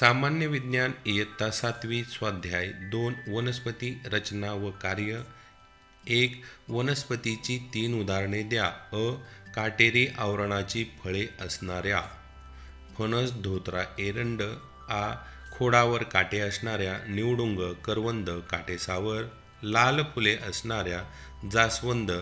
सामान्य विज्ञान इयत्ता सातवी स्वाध्याय दोन वनस्पती रचना व कार्य. एक वनस्पतीची तीन उदाहरणे द्या. अ काटेरी आवरणाची फळे असणाऱ्या. फणस धोत्रा एरंड. आ खोडावर काटे असणाऱ्या. निवडुंग करवंद काटेसावर लाल फुले असणाऱ्या. जास्वंद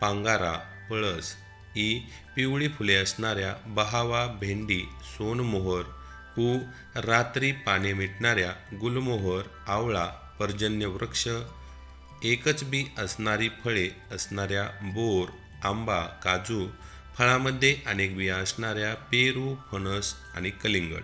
पांगारा पळस. ई पिवळी फुले असणाऱ्या. बहावा भेंडी सोनमोहर. पू रात्री पाने मिटणाऱ्या गुलमोहर आवळा पर्जन्य वृक्ष एकच बी असणारी फळे असणाऱ्या बोर आंबा काजू फळामध्ये अनेक बिया असणाऱ्या पेरू फणस आणि कलिंगड.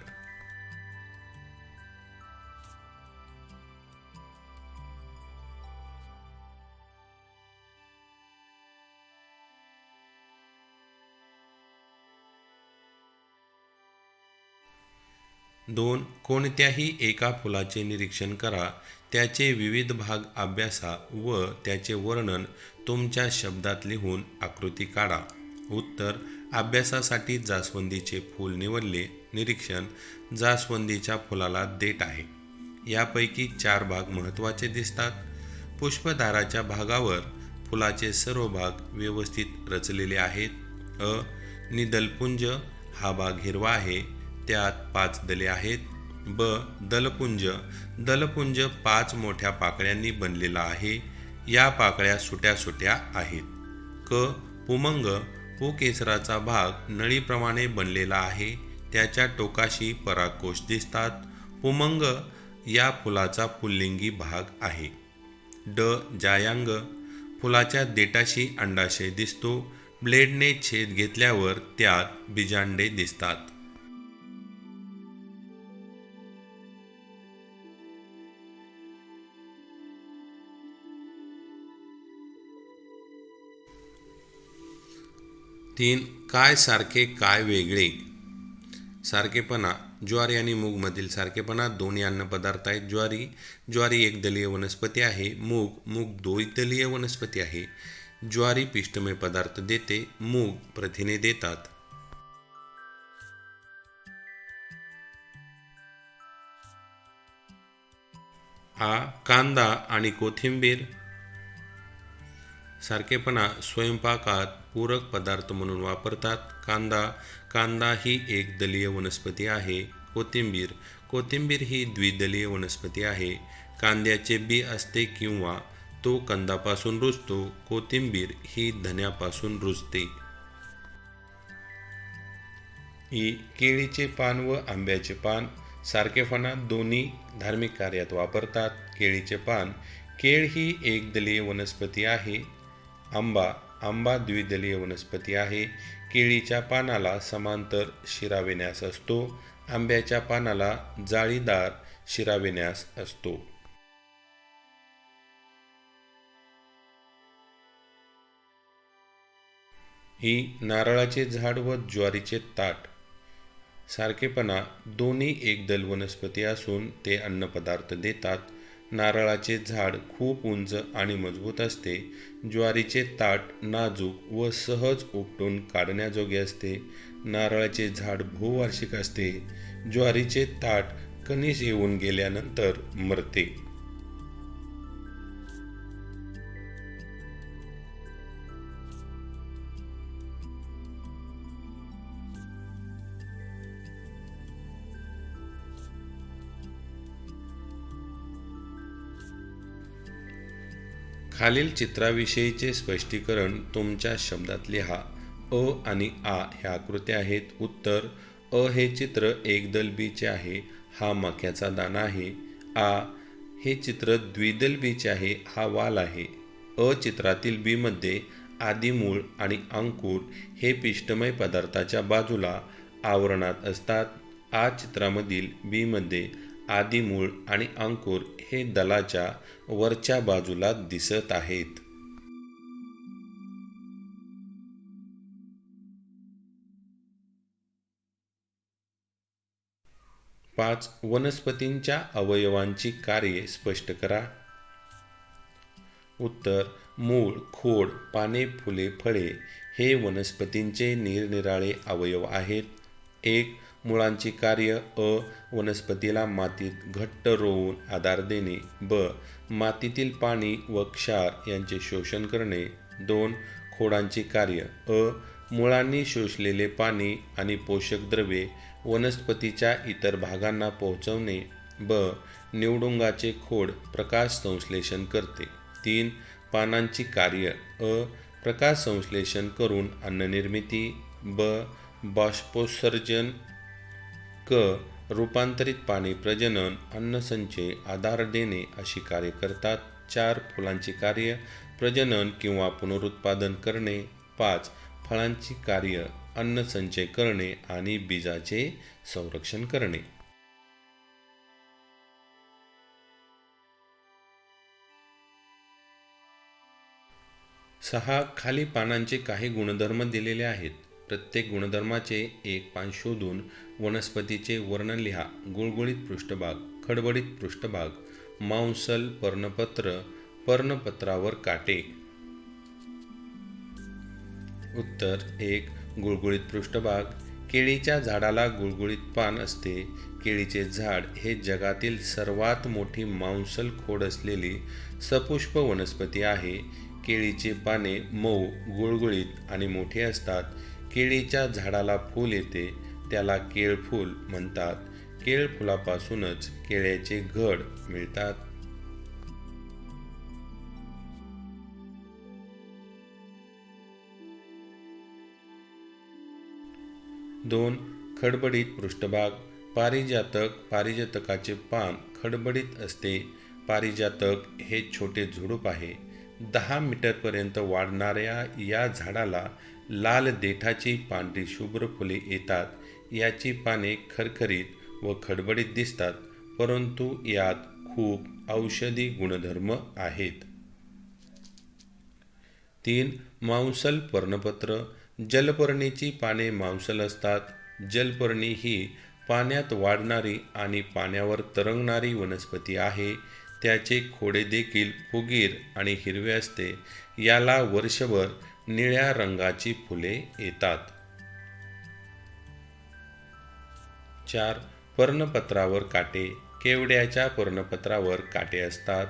दोन कोणत्याही एका फुलाचे निरीक्षण करा. त्याचे विविध भाग अभ्यासा व त्याचे वर्णन तुमच्या शब्दात लिहून आकृती काढा. उत्तर अभ्यासासाठी जास्वंदीचे फूल निवडले. निरीक्षण जास्वंदीच्या फुलाला देठ आहे. यापैकी चार भाग महत्त्वाचे दिसतात. पुष्पदाराच्या भागावर फुलाचे सर्व भाग व्यवस्थित रचलेले आहेत. अ निदलपुंज हा भाग हिरवा आहे. त्यात पाच दले आहेत. ब. दलपुंज. दलपुंज पाच मोठ्या पाकळ्यांनी बनलेला आहे. या पाकळ्या सुट्या सुट्या आहेत. क. पुमंग. पुकेसराचा भाग नळीप्रमाणे बनलेला आहे. त्याच्या टोकाशी पराकोश दिसतात. पुमंग या फुलाचा पुल्लिंगी भाग आहे. ड. जायांग. फुलाच्या देठाशी अंडाशय दिसतो. ब्लेडने छेद घेतल्यावर त्यात बिजांडे दिसतात. तीन काय सारखे काय वेगळे? सारखेपणा ज्वारी आणि मूगमधील सारखेपणा दोन्ही अन्नपदार्थ आहेत. ज्वारी ज्वारी एक दलीय वनस्पती आहे. मूग मूग द्वैदलीय वनस्पती आहे. ज्वारी पिष्टमय पदार्थ देते मूग प्रथिने देतात. आ कांदा आणि कोथिंबीर. सारखेपणा स्वयंपाकात पूरक पदार्थ म्हणून वापरतात. कांदा कांदा ही एक दलीय वनस्पती आहे. कोथिंबीर कोथिंबीर ही द्विदलीय वनस्पती आहे. कांद्याचे बी असते किंवा तो कंदापासून रुजतो कोथिंबीर ही धन्यापासून रुजते. ही केळीचे पान व आंब्याचे पान. सारखेपणा दोन्ही धार्मिक कार्यात वापरतात केळीचे पान. केळ ही एक दलीय वनस्पती आहे. आंबा आंबा द्विदलीय वनस्पती आहे. केळीच्या पानाला समांतर शिराविन्यास असतो. आंब्याच्या पानाला जाळीदार शिराविन्यास असतो. ही नारळाचे झाड व ज्वारीचे ताट. सारखेपणा दोन्ही एकदल वनस्पती असून ते अन्नपदार्थ देतात. नारळाचे झाड खूप उंच आणि मजबूत असते. ज्वारीचे ताट नाजूक व सहज उपटून काढण्याजोगे असते. नारळाचे झाड भूवार्षिक असते. ज्वारीचे ताट कणीस येऊन गेल्यानंतर मरते. खालील चित्राविषयीचे स्पष्टीकरण तुमच्या शब्दात लिहा. अ आणि आ ह्या आकृत्या आहेत. उत्तर अ हे चित्र एकदल बीचे आहे हा मक्याचा दाना आहे. आ हे चित्र द्विदल बीचे आहे हा वाल आहे. अ चित्रातील बीमध्ये आदिमूळ आणि अंकुर हे पिष्टमय पदार्थाच्या बाजूला आवरणात असतात. आ चित्रामधील बीमध्ये आदिमूळ आणि अंकुर हे दलाच्या वरच्या बाजूला दिसत आहेत. पाच वनस्पतींच्या अवयवांची कार्ये स्पष्ट करा. उत्तर मूळ खोड पाने फुले फळे हे वनस्पतींचे निरनिराळे अवयव आहेत. एक मुळांची कार्य अ वनस्पतीला मातीत घट्ट रोवून आधार देणे. ब. मातीतील पाणी व क्षार यांचे शोषण करणे. दोन. खोडांची कार्य. अ. मुळांनी शोषलेले पाणी आणि पोषक द्रव्ये वनस्पतीच्या इतर भागांना पोहोचवणे. ब. निवडुंगाचे खोड प्रकाश संश्लेषण करते. तीन. पानांची कार्य. अ. प्रकाश संश्लेषण करून अन्ननिर्मिती. ब. बाष्पोत्सर्जन क रूपांतरित पाणी प्रजनन अन्नसंचय आधार देणे अशी कार्य करतात. चार फुलांची कार्य प्रजनन किंवा पुनरुत्पादन करणे. पाच फळांची कार्य अन्नसंचय करणे आणि बीजाचे संरक्षण करणे. सहा खाली पानांचे काही गुणधर्म दिलेले आहेत. प्रत्येक गुणधर्माचे एक पान शोधून वनस्पतीचे वर्णन लिहा. गुळगुळीत पृष्ठभाग खडबडीत पृष्ठभाग मांसल पर्णपत्र पर्णपत्रावर काटे. उत्तर एक गुळगुळीत पृष्ठभाग. केळीच्या झाडाला गुळगुळीत पान असते. केळीचे झाड हे जगातील सर्वात मोठी मांसल खोड असलेली सपुष्प वनस्पती आहे. केळीचे पाने मऊ गुळगुळीत आणि मोठी असतात. केळीच्या झाडाला फूल येते त्याला केळफूल म्हणतात. केळफुलापासूनच केळ्याचे घड मिळतात. दोन खडबडीत पृष्ठभाग. पारिजातक पारिजातकाचे पान खडबडीत असते. पारिजातक हे छोटे झुडूप आहे. दहा मीटरपर्यंत वाढणाऱ्या या झाडाला लाल देठाची पांढरी शुभ्र फुले येतात. याची पाने खरखरीत व खडबडीत दिसतात परंतु यात खूप औषधी गुणधर्म आहेत. तीन मांसल पर्णपत्र. जलपर्णीची पाने मांसल असतात. जलपर्णी ही पाण्यात वाढणारी आणि पाण्यावर तरंगणारी वनस्पती आहे. त्याचे खोडे देखील फुगीर आणि हिरवे असते. याला वर्षभर निळ्या रंगाची फुले येतात. चार पर्णपत्रावर काटे. केवड्याच्या पर्णपत्रावर काटे असतात.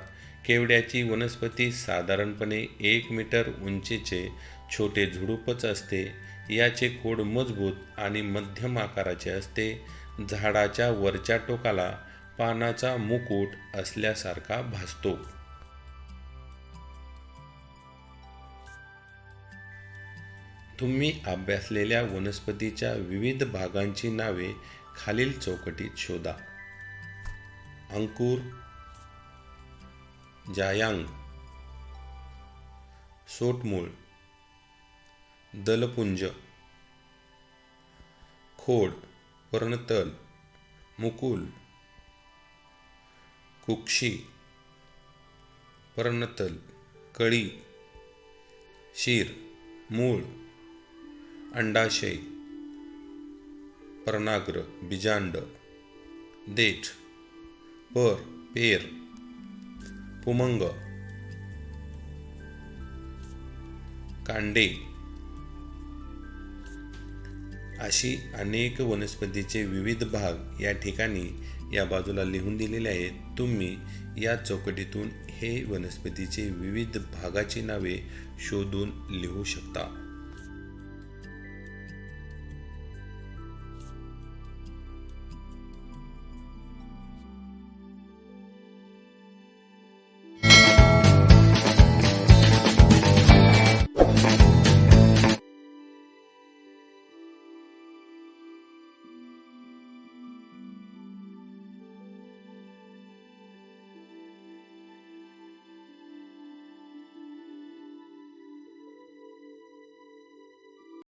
केवड्याची वनस्पती साधारणपणे एक मीटर उंचीचे छोटे झुडूपच असते. याचे खोड मजबूत आणि मध्यम आकाराचे असते. झाडाच्या वरच्या टोकाला पानाचा मुकुट असल्यासारखा भासतो. तुम्ही अभ्यासलेल्या वनस्पतीच्या विविध भागांची नावे खालील चौकटीत शोधा. अंकुर जायांग सोटमूळ दलपुंज खोड पर्णतल मुकुल कुक्षी पर्णतल कळी शीर मूळ अंडाशय पर्णाग्र बिजांड देठ पर पेर पुमंग कांडे. अशी अनेक वनस्पतीचे विविध भाग या ठिकाणी या बाजूला लिहून दिलेले आहेत. तुम्ही या चौकटीतून हे वनस्पतीचे विविध भागाची नावे शोधून लिहू शकता.